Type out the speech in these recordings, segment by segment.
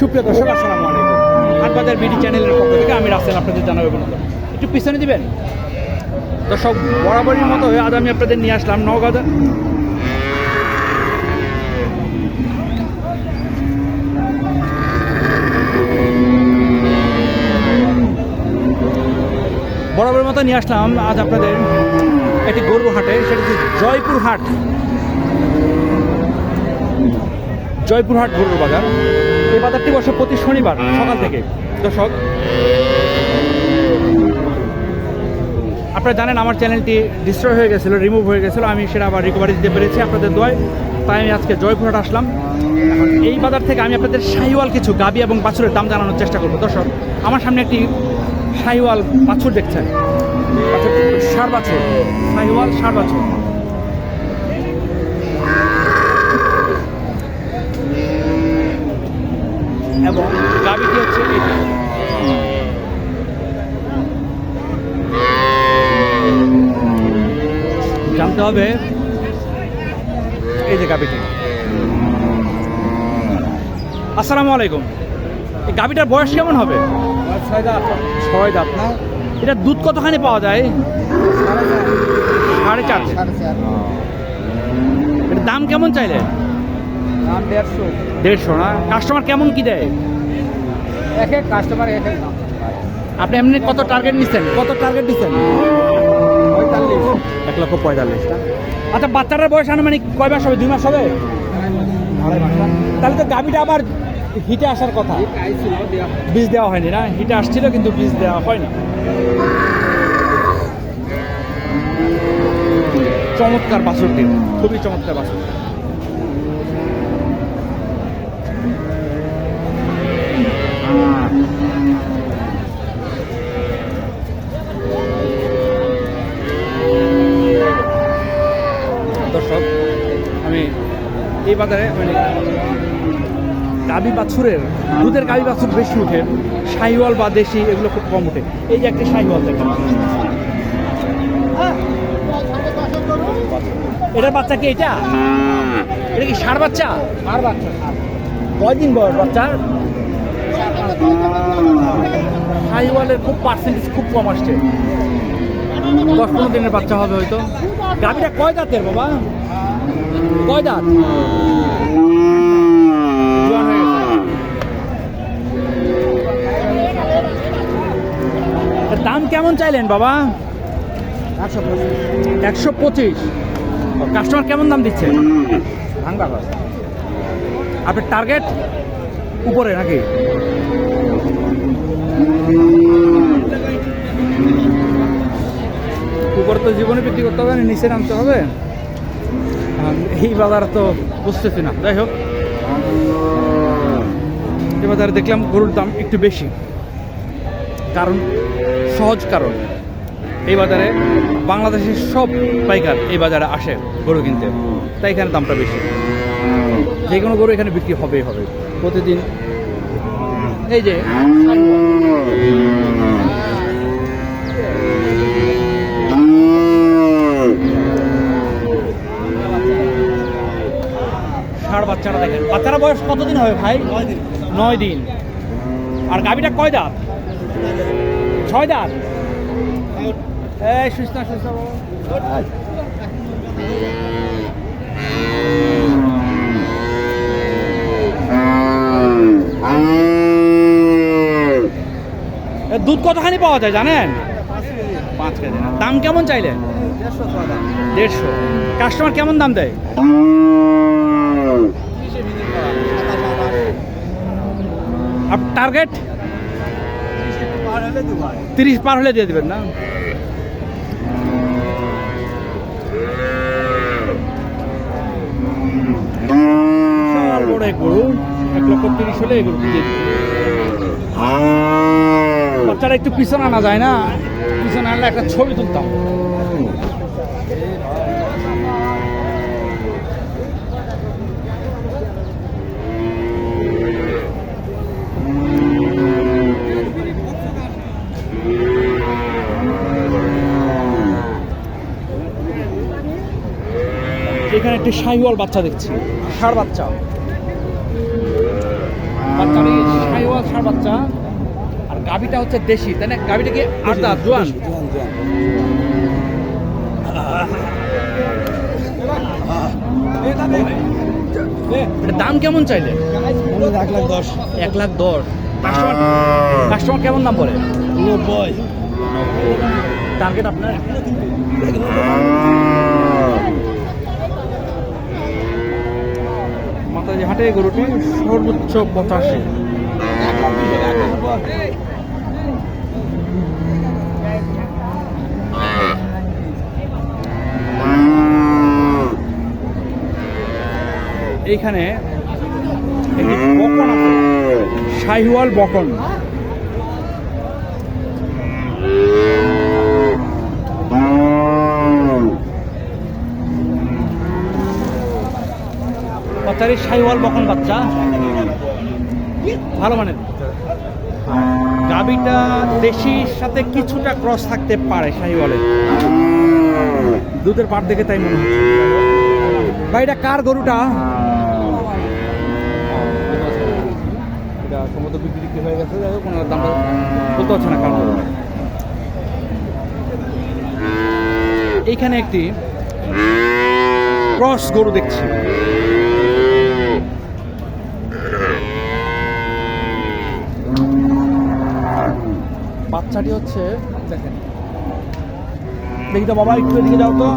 সুপ্রিয় দর্শক, আসসালামু আলাইকুম। হাটবাজার বিডি চ্যানেলের পক্ষ থেকে আমি রাসেল আপনাদের জানাব অভিনন্দন একটু পিছনে দিবেন? দর্শক বরাবরের মতো হয়ে আজ আমি আপনাদের নিয়ে আসলাম নওগাঁ বরাবরের মতো নিয়ে আসলাম আজ আপনাদের একটি গরু হাটে, সেটি জয়পুর হাট। জয়পুরহাট গরুর বাজার। এই বাজারটি বসে প্রতি শনিবার সকাল থেকে। দর্শক, আপনারা জানেন আমার চ্যানেলটি ডিস্ট্রয় হয়ে গেছিল রিমুভ হয়ে গেছিল, আমি সেটা আবার রিকভারি দিতে পেরেছি আপনাদের দয় তাই আমি আজকে জয়পুরহাট আসলাম। এই বাজার থেকে আমি আপনাদের শাহিওয়াল কিছু গাবি এবং বাছুরের দাম জানানোর চেষ্টা করব। দর্শক, আমার সামনে একটি শাহিওয়াল বাছুর দেখছেন। ষাড় বাছুর। শাহিওয়াল ষাড় বাছুর। এবং গাবিটি হচ্ছে এটি। জানতে হবে এই যে গাবিটি। আসসালামু আলাইকুম। এই গাবিটার বয়স কেমন হবে? ছয় দাঁত। না এটা দুধ কতখানি পাওয়া যায়? সাড়ে চার। এটার দাম কেমন চাইলে দেড়শো। দেড়শো না? কাস্টমার কেমন কি দেয়? এক এক কাস্টমার এক এক আপনি এমনি কত টার্গেট নিচ্ছেন কত টার্গেট দিচ্ছেন পঁয়তাল্লিশ। এক লক্ষ পঁয়তাল্লিশ। আচ্ছা বাচ্চাটার বয়স আনুমানিক কয় মাস হবে? দুই মাস হবে? তাহলে তো গাভিটা আবার হিটে আসার কথা। বীজ দেওয়া হয়নি না? হিটে আসছিল কিন্তু বীজ দেওয়া হয়নি। চমৎকার বাছুরটি। খুবই চমৎকার বাছুর এই বাজারে মানে গাবি বাছুরের দুধের গাবি বাছুর বেশি উঠে। শাহিওয়াল বা দেশি এগুলো খুব কম উঠে। এই যে একটা শাহিওয়াল দেখেন। এটার বাচ্চা কি এটা? এটা কি ষাড় বাচ্চা? আর বাচ্চা কয়দিন বয়স বাচ্চার শাহিওয়ালের খুব পার্সেন্টেজ খুব কম আসছে। দশ পনেরো দিনের বাচ্চা হবে হয়তো। গাভিটা কয় দাঁতের বাবা? কয় দাঁত দাম কেমন চাইলেন বাবা? একশো পঁচিশ। কাস্টমার কেমন দাম দিচ্ছে? ভাঙ্গা আপনার টার্গেট উপরে নাকি? উপরে তো জীবনে বিক্রি করতে হবে নিচে নামতে হবে। এই বাজার তো বুঝতেছি না। যাই হোক। এই বাজারে দেখলাম গরুর দাম একটু বেশি। কারণ, সহজ কারণ। এই বাজারে বাংলাদেশের সব পাইকার এই বাজারে আসে গরু কিনতে। তাই এখানে দামটা বেশি। যে কোনো গরু এখানে বিক্রি হবেই হবে। প্রতিদিন এই যে ষাড় বাচ্চারা দেখেন। বাচ্চারা বয়স কতদিন হবে ভাই? নয় দিন। আর গাবিটা কয় দাঁত? ছয় দাঁত? এই সুস্থ সুস্থ দুধ কতখানি পাওয়া যায় জানেন? পাঁচ কেজি। দাম কেমন চাইলেন? দেড়শো। কাস্টমার কেমন দাম দেয়? আর টার্গেট তিরিশ পার হলে দিয়ে দেবেন না? হলে একটু পিছনে আনা যায় না? পিছনে আনলে একটা ছবি তুলতাম। এখানে একটি শাহিওয়াল বাচ্চা দেখছি। ষাড় বাচ্চা। এই সার বাচ্চা। আর গাবিটা হচ্ছে দেশি তাই না? গাবিটা কি আদা জোয়ান? দাম কেমন চাইলে? এক লাখ দশ। এক লাখ দশ। কাস্টমার কাস্টমার কেমন দাম বলে? নব্বই। টার্গেট আপনার? মাতাজি হাটে গরুটি সর্বোচ্চ পঁচাশি। এইখানে শাহিওয়াল বকন। বাচ্চারি শাহিওয়াল বকন বাচ্চা। ভালো মানের। গাবিটা দেশির সাথে কিছুটা ক্রস থাকতে পারে শাহিওয়ালের দুধের পাট দেখে তাই মনে হচ্ছে। ভাই এটা কার গরুটা? এটা সম্ভবত বিক্রি হয়ে গেছে কোনো দামটা বলতে পারছে না কার গরু এইখানে একটি ক্রস গরু দেখছি। বাচ্চাটি হচ্ছে, দেখেন। দেখি তো বাবা, একটু এদিকে যাও তো।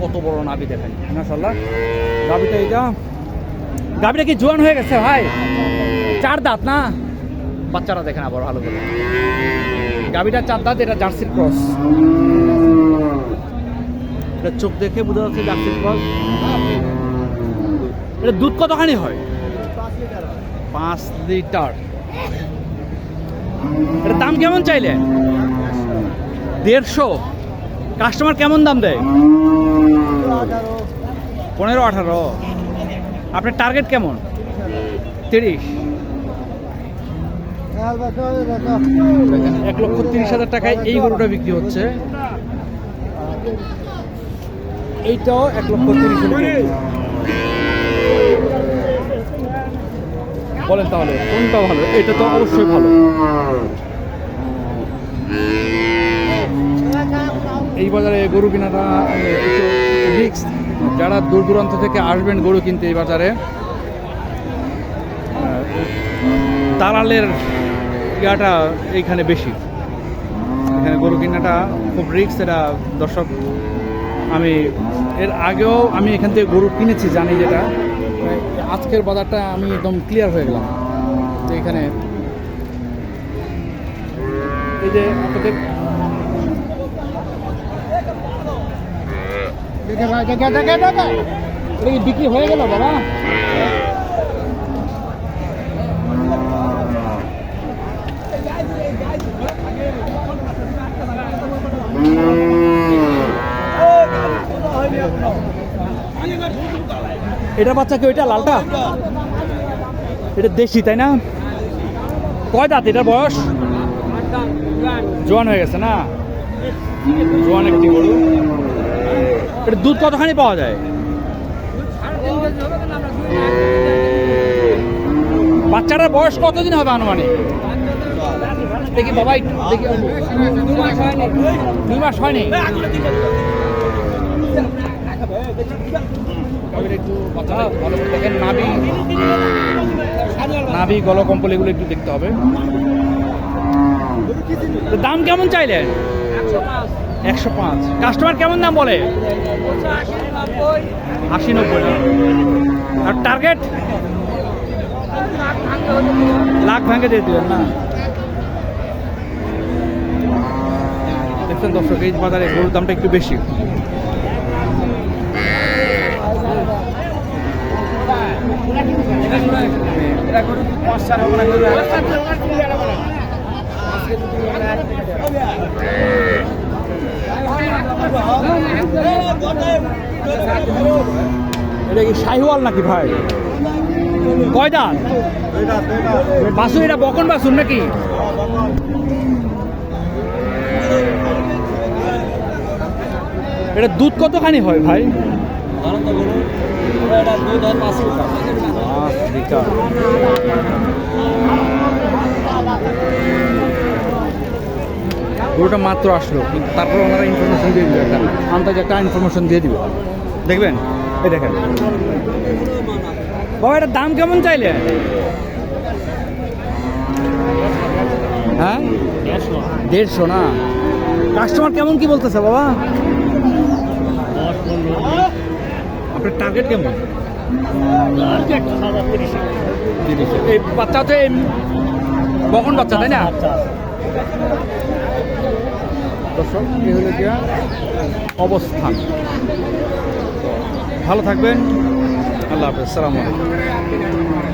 কত বড় নাবি দেখেন। মাশাল্লাহ গাবিটা এটা গাবিটা কি জোয়ান হয়ে গেছে, ভাই? চার দাঁত না? বাচ্চারা দেখেন আবার ভালো করে। গাবিটা চার দাঁত এটা জার্সির ক্রস। এটা চোখ দেখে বোঝা যাচ্ছে জার্সির ক্রস। এটা দুধ কতখানি হয়? পাঁচ লিটার। এটা দাম কেমন চাইলে? দেড়শো। কাস্টমার কেমন দাম দেয়? পনেরো আঠারো। আপনার টার্গেট কেমন? তিরিশ। এক লক্ষ তিরিশ হাজার টাকায় এই গরুটা বিক্রি হচ্ছে। এইটাও এক লক্ষ তিরিশ বলেন তাহলে, কোনটা ভালো? এটা তো অবশ্যই ভালো। এই বাজারে গরু কেনাটা যারা দূর দূরান্ত থেকে আসবেন গরু কিনতে এই বাজারে। দালালের ইয়াটা এইখানে বেশি। এখানে গরু কেনাটা খুব রিক্স এটা দর্শক, আমি এর আগেও আমি এখান থেকে গরু কিনেছি, জানি যেটা। আজকের বাজারটা আমি একদম ক্লিয়ার হয়ে গেলাম যে এখানে এই যে আপনাদের বিক্রি হয়ে গেল বাবা এটা বাচ্চা কি ওইটা? লালটা? এটা দেশি, তাই না? কয় দাঁত এটার বয়স? জোয়ান হয়ে গেছে না? জোয়ান একটি গরু। এটা দুধ কতখানি পাওয়া যায়? বাচ্চাটার বয়স কতদিন হবে আনুমানিক? দেখি বাবা দেখি। দুই মাস হয়নি? দেখেন, নাভি। নাভি গল কম্পল এগুলো একটু দেখতে হবে। দাম কেমন চাইলেন? একশো পাঁচ। কাস্টমার কেমন দাম বলে? আশি নব্বই। আর টার্গেট? লাখ ভাঙে দিয়ে দেবেন না? দেখছেন দর্শক, এই বাজারে গরুর দামটা একটু বেশি। এটা কি শাহিওয়াল নাকি ভাই? কয় দাঁত বাসুর, এটা বকন বাসুর নাকি? এটা দুধ কতখানি হয় ভাই? গরুটা মাত্র আসলো, কিন্তু তারপর ওনারা ইনফরমেশন দিয়ে দিবে একটা, আন্দাজ একটা ইনফরমেশন দিয়ে দিবে দেখবেন? এই দেখেন। বাবা, এটার দাম কেমন চাইলে? হ্যাঁ? দেড়শো না? কাস্টমার কেমন কি বলতেছে বাবা? আপনার টার্গেট কেমন। এই বাচ্চা তো এই কখন বাচ্চা তাই না? দর্শক এই হলো গিয়া অবস্থান ভালো থাকবেন। আল্লাহ হাফেজ। সালাম আলাইকুম।